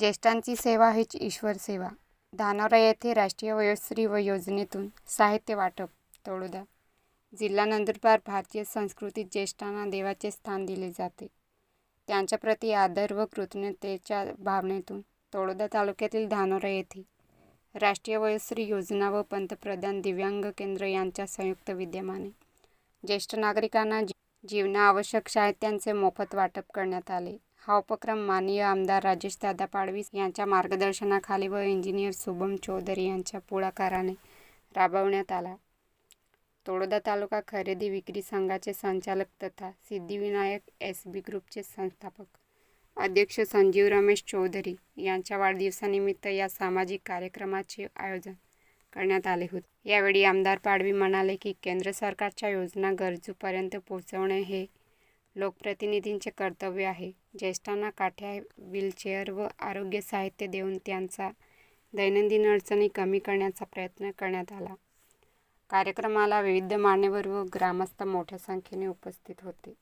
ज्येष्ठांची सेवा हीच ईश्वर सेवा. धानोरा येथे राष्ट्रीय वयोश्री व योजनेतून साहित्य वाटप तळोदा. जिल्हा नंदुरबार भारतीय संस्कृतीत ज्येष्ठांना देवाचे स्थान दिले जाते. त्यांच्याप्रती आदर व कृतज्ञतेच्या भावनेतून तळोदा तालुक्यातील धानोरा येथे राष्ट्रीय वयोश्री योजना व पंतप्रधान दिव्यांग केंद्र यांच्या संयुक्त विद्यमाने ज्येष्ठ नागरिकांना जीवनावश्यक साहित्यांचे मोफत वाटप करण्यात आले. हा उपक्रम माननीय आमदार राजेश दादा पाडवीस यांच्या मार्गदर्शनाखाली व इंजिनियर शुभम चौधरी यांच्या पुढाकाराने राबवण्यात आला. तोडोदा तालुका खरेदी विक्री संघाचे संचालक तथा सिद्धिविनायक एस बी ग्रुपचे संस्थापक. अध्यक्ष संजीव रमेश चौधरी यांच्या वाढदिवसानिमित्त या सामाजिक कार्यक्रमाचे आयोजन करण्यात आले होते. यावेळी आमदार पाडवी म्हणाले की केंद्र सरकारच्या योजना गरजूपर्यंत पोहोचवणे हे लोकप्रतिनिधींचे कर्तव्य आहे. ज्येष्ठांना काठ्या व्हीलचेअर व आरोग्य साहित्य देऊन त्यांचा दैनंदिन अडचणी कमी करण्याचा प्रयत्न करण्यात आला. कार्यक्रमाला विविध मान्यवर व ग्रामस्थ मोठ्या संख्येने उपस्थित होते.